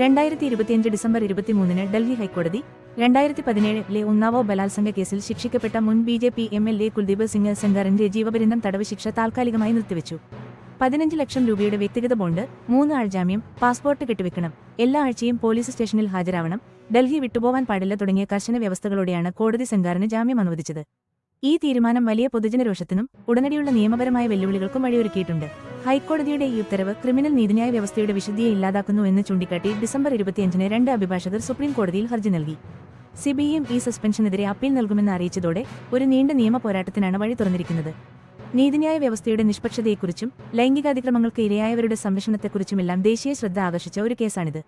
രണ്ടായിരത്തി ഇരുപത്തിയഞ്ച് ഡിസംബർ ഇരുപത്തിമൂന്നിന് ഡൽഹി ഹൈക്കോടതി രണ്ടായിരത്തി പതിനേഴിലെ ഉന്നാവോ ബലാത്സംഗ കേസിൽ ശിക്ഷിക്കപ്പെട്ട മുൻ B J P M L A Kuldeep Singh സെങ്കാറിന്റെ ജീവപര്യന്തം തടവ് ശിക്ഷ താൽക്കാലികമായി നിർത്തിവെച്ചു. പതിനഞ്ച് ലക്ഷം രൂപയുടെ വ്യക്തിഗത ബോണ്ട് മൂന്ന് ആൾ ജാമ്യം പാസ്പോർട്ട് കെട്ടിവെക്കണം എല്ലാ ആഴ്ചയും പോലീസ് സ്റ്റേഷനിൽ ഹാജരാവണം ഡൽഹി വിട്ടുപോവാൻ പാടില്ല തുടങ്ങിയ കർശന വ്യവസ്ഥകളോടെയാണ് കോടതി സെങ്കാറിന് ജാമ്യം അനുവദിച്ചത്. ഈ തീരുമാനം വലിയ പൊതുജനരോഷത്തിനും ഉടനടിയുള്ള നിയമപരമായ വെല്ലുവിളികൾക്കും വഴിയൊരുക്കിയിട്ടുണ്ട്. ഹൈക്കോടതിയുടെ ഈ ഉത്തരവ് ക്രിമിനൽ നീതിന്യായ വ്യവസ്ഥയുടെ വിശുദ്ധിയെ ഇല്ലാതാക്കുന്നു എന്ന് ചൂണ്ടിക്കാട്ടി ഡിസംബർ ഇരുപത്തിയഞ്ചിന് രണ്ട് അഭിഭാഷകർ സുപ്രീം കോടതിയിൽ ഹർജി നൽകി. സിബിഐയും ഈ സസ്പെൻഷനെതിരെ അപ്പീൽ നൽകുമെന്ന് അറിയിച്ചതോടെ ഒരു നീണ്ട നിയമ പോരാട്ടത്തിനാണ് വഴി തുറന്നിരിക്കുന്നത്. നീതിന്യായ വ്യവസ്ഥയുടെ നിഷ്പക്ഷതയെക്കുറിച്ചും ലൈംഗികാതിക്രമങ്ങൾക്ക് ഇരയായവരുടെ സംരക്ഷണത്തെക്കുറിച്ചുമെല്ലാം ദേശീയ ശ്രദ്ധ ആകർഷിച്ച ഒരു കേസാണിത്.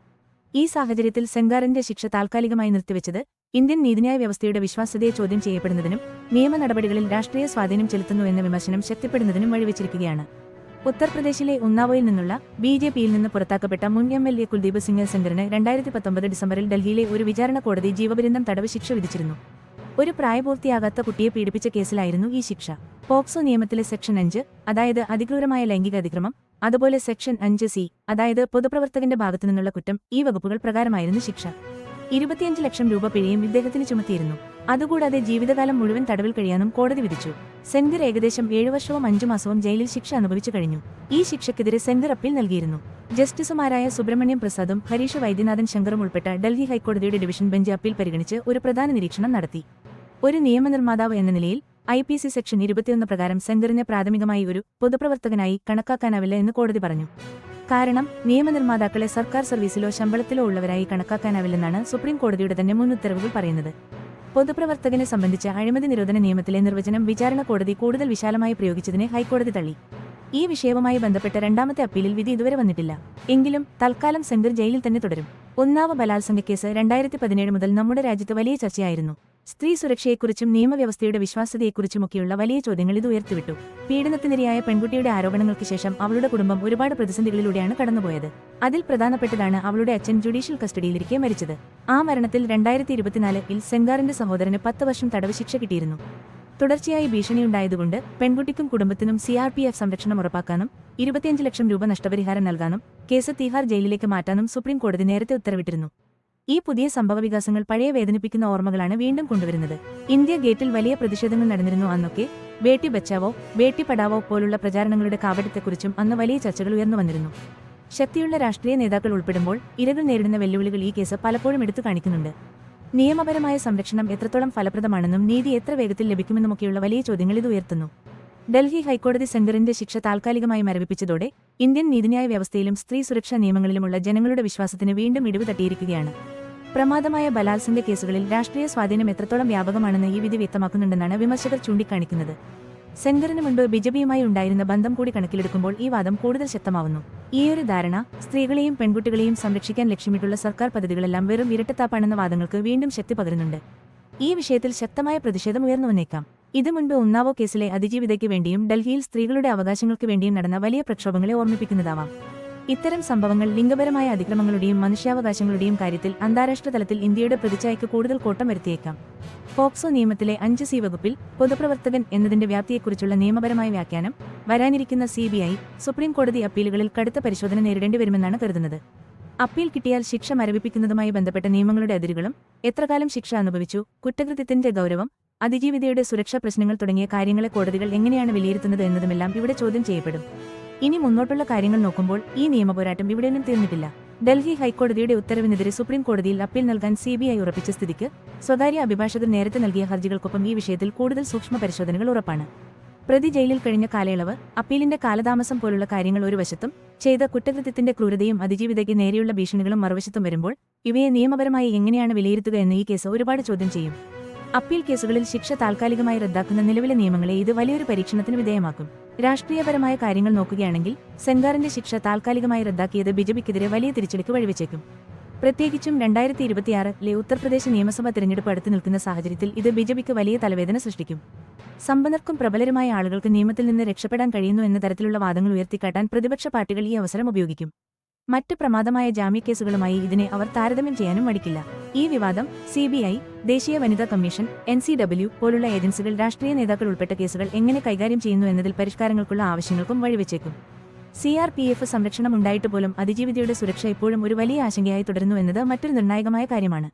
ഈ സാഹചര്യത്തിൽ സെങ്കാറിന്റെ ശിക്ഷ താൽക്കാലികമായി നിർത്തിവെച്ചത് ഇന്ത്യൻ നീതിന്യായ വ്യവസ്ഥയുടെ വിശ്വാസ്യതയെ ചോദ്യം ചെയ്യപ്പെടുന്നതിനും നിയമ നടപടികളിൽ രാഷ്ട്രീയ സ്വാധീനം ചെലുത്തുന്നു എന്ന വിമർശനം ശക്തിപ്പെടുന്നതിനും വഴിവെച്ചിരിക്കുകയാണ്. ഉത്തർപ്രദേശിലെ ഉന്നാവോയിൽ നിന്നുള്ള ബി ജെ പിയിൽ നിന്ന് പുറത്താക്കപ്പെട്ട മുൻ M L A Kuldeep Singh സെങ്കറിന് രണ്ടായിരത്തി പത്തൊമ്പത് ഡിസംബറിൽ ഡൽഹിയിലെ ഒരു വിചാരണ കോടതി ജീവപര്യന്തം തടവ് ശിക്ഷ വിധിച്ചിരുന്നു. ഒരു പ്രായപൂർത്തിയാകാത്ത കുട്ടിയെ പീഡിപ്പിച്ച കേസിലായിരുന്നു ഈ ശിക്ഷ. പോക്സോ നിയമത്തിലെ സെക്ഷൻ അഞ്ച് അതായത് അതിക്രൂരമായ ലൈംഗിക അതിക്രമം അതുപോലെ സെക്ഷൻ അഞ്ച് സി അതായത് പൊതുപ്രവർത്തകന്റെ ഭാഗത്തു നിന്നുള്ള കുറ്റം ഈ വകുപ്പുകൾ പ്രകാരമായിരുന്നു ശിക്ഷ. ഇരുപത്തിയഞ്ച് ലക്ഷം രൂപ പിഴയും ഇദ്ദേഹത്തിന് ചുമത്തിയിരുന്നു. അതുകൂടാതെ ജീവിതകാലം മുഴുവൻ തടവിൽ കഴിയാനും കോടതി വിധിച്ചു. സെൻഗർ ഏകദേശം ഏഴു വർഷവും അഞ്ചു മാസവും ജയിലിൽ ശിക്ഷ അനുഭവിച്ചു കഴിഞ്ഞു. ഈ ശിക്ഷയ്ക്കെതിരെ സെൻഗർ അപ്പീൽ നൽകിയിരുന്നു. ജസ്റ്റിസുമാരായ സുബ്രഹ്മണ്യം പ്രസാദും ഹരീഷ് വൈദ്യനാഥൻ ശങ്കറും ഉൾപ്പെട്ട ഡൽഹി ഹൈക്കോടതിയുടെ ഡിവിഷൻ ബെഞ്ച് അപ്പീൽ പരിഗണിച്ച് ഒരു പ്രധാന നിരീക്ഷണം നടത്തി. ഒരു നിയമനിർമ്മാതാവ് എന്ന നിലയിൽ ഐ പി സി സെക്ഷൻ ഇരുപത്തിയൊന്ന് പ്രകാരം സെൻഗറിനെ പ്രാഥമികമായി ഒരു പൊതുപ്രവർത്തകനായി കണക്കാക്കാനാവില്ല എന്ന് കോടതി പറഞ്ഞു. കാരണം നിയമനിർമ്മാതാക്കളെ സർക്കാർ സർവീസിലോ ശമ്പളത്തിലോ ഉള്ളവരായി കണക്കാക്കാനാവില്ലെന്നാണ് സുപ്രീം കോടതിയുടെ തന്നെ മുൻ ഉത്തരവുകൾ പറയുന്നത്. പൊതുപ്രവർത്തകനെ സംബന്ധിച്ച അഴിമതി നിരോധന നിയമത്തിലെ നിർവചനം വിചാരണ കോടതി കൂടുതൽ വിശാലമായി പ്രയോഗിച്ചതിനെ ഹൈക്കോടതി തള്ളി. ഈ വിഷയവുമായി ബന്ധപ്പെട്ട രണ്ടാമത്തെ അപ്പീലിൽ വിധി ഇതുവരെ വന്നിട്ടില്ല. എങ്കിലും തൽക്കാലം സെങ്കർ ജയിലിൽ തന്നെ തുടരും. ഒന്നാമ ബലാത്സംഗ കേസ് രണ്ടായിരത്തി പതിനേഴ് മുതൽ നമ്മുടെ രാജ്യത്ത് വലിയ ചർച്ചയായിരുന്നു. സ്ത്രീ സുരക്ഷയെക്കുറിച്ചും നിയമവ്യവസ്ഥയുടെ വിശ്വാസ്യതയെക്കുറിച്ചുമൊക്കെയുള്ള വലിയ ചോദ്യങ്ങൾ ഇത് ഉയർത്തിവിട്ടു. പീഡനത്തിനിരയായ പെൺകുട്ടിയുടെ ആരോപണങ്ങൾക്ക് ശേഷം അവളുടെ കുടുംബം ഒരുപാട് പ്രതിസന്ധികളിലൂടെയാണ് കടന്നുപോയത്. അതിൽ പ്രധാനപ്പെട്ടതാണ് അവളുടെ അച്ഛൻ ജുഡീഷ്യൽ കസ്റ്റഡിയിലിരിക്കെ മരിച്ചത്. ആ മരണത്തിൽ രണ്ടായിരത്തി ഇരുപത്തിനാലിൽ സെങ്കാറിന്റെ സഹോദരന് പത്ത് വർഷം തടവ് ശിക്ഷ കിട്ടിയിരുന്നു. തുടർച്ചയായി ഭീഷണിയുണ്ടായതുകൊണ്ട് പെൺകുട്ടിക്കും കുടുംബത്തിനും സി ആർ പി എഫ് സംരക്ഷണം ഉറപ്പാക്കാനും ഇരുപത്തിയഞ്ച് ലക്ഷം രൂപ നഷ്ടപരിഹാരം നൽകാനും കേസ് തീഹാർ ജയിലിലേക്ക് മാറ്റാനും സുപ്രീം കോടതി നേരത്തെ ഉത്തരവിട്ടിരുന്നു. ഈ പുതിയ സംഭവവികാസങ്ങൾ പഴയ വേദനിപ്പിക്കുന്ന ഓർമ്മകളാണ് വീണ്ടും കൊണ്ടുവരുന്നത്. ഇന്ത്യ ഗേറ്റിൽ വലിയ പ്രതിഷേധങ്ങൾ നടന്നിരുന്നു അന്നൊക്കെ. ബേട്ടി ബച്ചാവോ ബേട്ടി പടാവോ പോലുള്ള പ്രചാരണങ്ങളുടെ കാവടത്തെക്കുറിച്ചും അന്ന് വലിയ ചർച്ചകൾ ഉയർന്നു വന്നിരുന്നു. ശക്തിയുള്ള രാഷ്ട്രീയ നേതാക്കൾ ഉൾപ്പെടുമ്പോൾ ഇരകൾ നേരിടുന്ന വെല്ലുവിളികൾ ഈ കേസ് പലപ്പോഴും എടുത്തു കാണിക്കുന്നുണ്ട്. നിയമപരമായ സംരക്ഷണം എത്രത്തോളം ഫലപ്രദമാണെന്നും നീതി എത്ര വേഗത്തിൽ ലഭിക്കുമെന്നുമൊക്കെയുള്ള വലിയ ചോദ്യങ്ങൾ ഇത് ഉയർത്തുന്നു. ഡൽഹി ഹൈക്കോടതി സെങ്കറിന്റെ ശിക്ഷ താൽക്കാലികമായി മരവിപ്പിച്ചതോടെ ഇന്ത്യൻ നീതിന്യായ വ്യവസ്ഥയിലും സ്ത്രീ സുരക്ഷാ നിയമങ്ങളിലുമുള്ള ജനങ്ങളുടെ വിശ്വാസത്തിന് വീണ്ടും ഇടിവ് തട്ടിയിരിക്കുകയാണ്. പ്രമാദമായ ബലാത്സംഗ കേസുകളിൽ രാഷ്ട്രീയ സ്വാധീനം എത്രത്തോളം വ്യാപകമാണെന്ന് ഈ വിധി വ്യക്തമാക്കുന്നുണ്ടെന്നാണ് വിമർശകർ ചൂണ്ടിക്കാണിക്കുന്നത്. സെൻഗറിന് മുൻപ് ബിജെപിയുമായി ഉണ്ടായിരുന്ന ബന്ധം കൂടി കണക്കിലെടുക്കുമ്പോൾ ഈ വാദം കൂടുതൽ ശക്തമാവുന്നു. ഈയൊരു ധാരണ സ്ത്രീകളെയും പെൺകുട്ടികളെയും സംരക്ഷിക്കാൻ ലക്ഷ്യമിട്ടുള്ള സർക്കാർ പദ്ധതികളെല്ലാം വെറും ഇരട്ടത്താപ്പാണെന്ന വാദങ്ങൾക്ക് വീണ്ടും ശക്തി പകരുന്നുണ്ട്. ഈ വിഷയത്തിൽ ശക്തമായ പ്രതിഷേധം ഉയർന്നു വന്നേക്കാം. ഇത് മുൻപ് ഉന്നാവോ കേസിലെ അതിജീവിതയ്ക്ക് വേണ്ടിയും ഡൽഹിയിൽ സ്ത്രീകളുടെ അവകാശങ്ങൾക്ക് വേണ്ടിയും നടന്ന വലിയ പ്രക്ഷോഭങ്ങളെ ഓർമ്മിപ്പിക്കുന്നതാവാം. ഇത്തരം സംഭവങ്ങൾ ലിംഗപരമായ അതിക്രമങ്ങളുടെയും മനുഷ്യാവകാശങ്ങളുടെയും കാര്യത്തിൽ അന്താരാഷ്ട്ര തലത്തിൽ ഇന്ത്യയുടെ പ്രതിച്ഛായയ്ക്ക് കൂടുതൽ കോട്ടം വരുത്തിയേക്കാം. പോക്സോ നിയമത്തിലെ അഞ്ച് സി വകുപ്പിൽ പൊതുപ്രവർത്തകൻ എന്നതിന്റെ വ്യാപ്തിയെക്കുറിച്ചുള്ള നിയമപരമായ വ്യാഖ്യാനം വരാനിരിക്കുന്ന സി ബി ഐ സുപ്രീം കോടതി അപ്പീലുകളിൽ കടുത്ത പരിശോധന നേരിടേണ്ടി വരുമെന്നാണ് കരുതുന്നത്. അപ്പീൽ കിട്ടിയാൽ ശിക്ഷ മരവിപ്പിക്കുന്നതുമായി ബന്ധപ്പെട്ട നിയമങ്ങളുടെ അതിരുകളും എത്രകാലം ശിക്ഷ അനുഭവിച്ചു കുറ്റകൃത്യത്തിന്റെ ഗൗരവം അതിജീവിതയുടെ സുരക്ഷാ പ്രശ്നങ്ങൾ തുടങ്ങിയ കാര്യങ്ങളെ കോടതികൾ എങ്ങനെയാണ് വിലയിരുത്തുന്നത് എന്നതുമെല്ലാം ഇവിടെ ചോദ്യം ചെയ്യപ്പെടും. ഇനി മുന്നോട്ടുള്ള കാര്യങ്ങൾ നോക്കുമ്പോൾ ഈ നിയമപോരാട്ടം ഇവിടെയൊന്നും തീർന്നിട്ടില്ല. ഡൽഹി ഹൈക്കോടതിയുടെ ഉത്തരവിനെതിരെ സുപ്രീം കോടതിയിൽ അപ്പീൽ നൽകാൻ സി ബി ഐ ഉറപ്പിച്ച സ്ഥിതിക്ക് സ്വകാര്യ അഭിഭാഷകർ നേരത്തെ നൽകിയ ഹർജികൾക്കൊപ്പം ഈ വിഷയത്തിൽ കൂടുതൽ സൂക്ഷ്മ പരിശോധനകൾ ഉറപ്പാണ്. പ്രതി ജയിലിൽ കഴിഞ്ഞ കാലയളവ് അപ്പീലിന്റെ കാലതാമസം പോലുള്ള കാര്യങ്ങൾ ഒരു വശത്തും ചെയ്ത കുറ്റകൃത്യത്തിന്റെ ക്രൂരതയും അതിജീവിതയ്ക്ക് നേരെയുള്ള ഭീഷണികളും മറുവശത്തും വരുമ്പോൾ ഇവയെ നിയമപരമായി എങ്ങനെയാണ് വിലയിരുത്തുക എന്ന് ഈ കേസ് ഒരുപാട് ചോദ്യം ചെയ്യും. അപ്പീൽ കേസുകളിൽ ശിക്ഷ താൽക്കാലികമായി റദ്ദാക്കുന്ന നിലവിലെ നിയമങ്ങളെ ഇത് വലിയൊരു പരീക്ഷണത്തിന് വിധേയമാക്കും. രാഷ്ട്രീയപരമായ കാര്യങ്ങൾ നോക്കുകയാണെങ്കിൽ സെൻഗാറിന്റെ ശിക്ഷ താൽക്കാലികമായി റദ്ദാക്കിയത് ബിജെപിക്കെതിരെ വലിയ തിരിച്ചടിക്ക് വഴിവെച്ചേക്കും. പ്രത്യേകിച്ചും രണ്ടായിരത്തി ഇരുപത്തിയാറിലെ ഉത്തർപ്രദേശ് നിയമസഭാ തെരഞ്ഞെടുപ്പ് അടുത്തു നിൽക്കുന്ന സാഹചര്യത്തിൽ ഇത് ബിജെപിക്ക് വലിയ തലവേദന സൃഷ്ടിക്കും. സമ്പന്നർക്കും പ്രബലരുമായ ആളുകൾക്ക് നിയമത്തിൽ നിന്ന് രക്ഷപ്പെടാൻ കഴിയുന്നു എന്ന തരത്തിലുള്ള വാദങ്ങൾ ഉയർത്തിക്കാട്ടാൻ പ്രതിപക്ഷ പാർട്ടികൾ ഈ അവസരം ഉപയോഗിക്കും. മറ്റ് പ്രമാദമായ ജാമ്യക്കേസുകളുമായി ഇതിനെ അവർ താരതമ്യം ചെയ്യാനും മടിക്കില്ല. ഈ വിവാദം സി ബി ഐ ദേശീയ വനിതാ കമ്മീഷൻ എൻ സി ഡബ്ല്യു പോലുള്ള ഏജൻസികൾ രാഷ്ട്രീയ നേതാക്കൾ ഉൾപ്പെട്ട കേസുകൾ എങ്ങനെ കൈകാര്യം ചെയ്യുന്നു എന്നതിൽ പരിഷ്കാരങ്ങൾക്കുള്ള ആവശ്യങ്ങൾക്കും വഴിവെച്ചേക്കും. സി ആർ പി എഫ് സംരക്ഷണം ഉണ്ടായിട്ട് പോലും അതിജീവിതയുടെ സുരക്ഷ ഇപ്പോഴും ഒരു വലിയ ആശങ്കയായി തുടരുന്നു എന്നത് മറ്റൊരു നിർണായകമായ കാര്യമാണ്.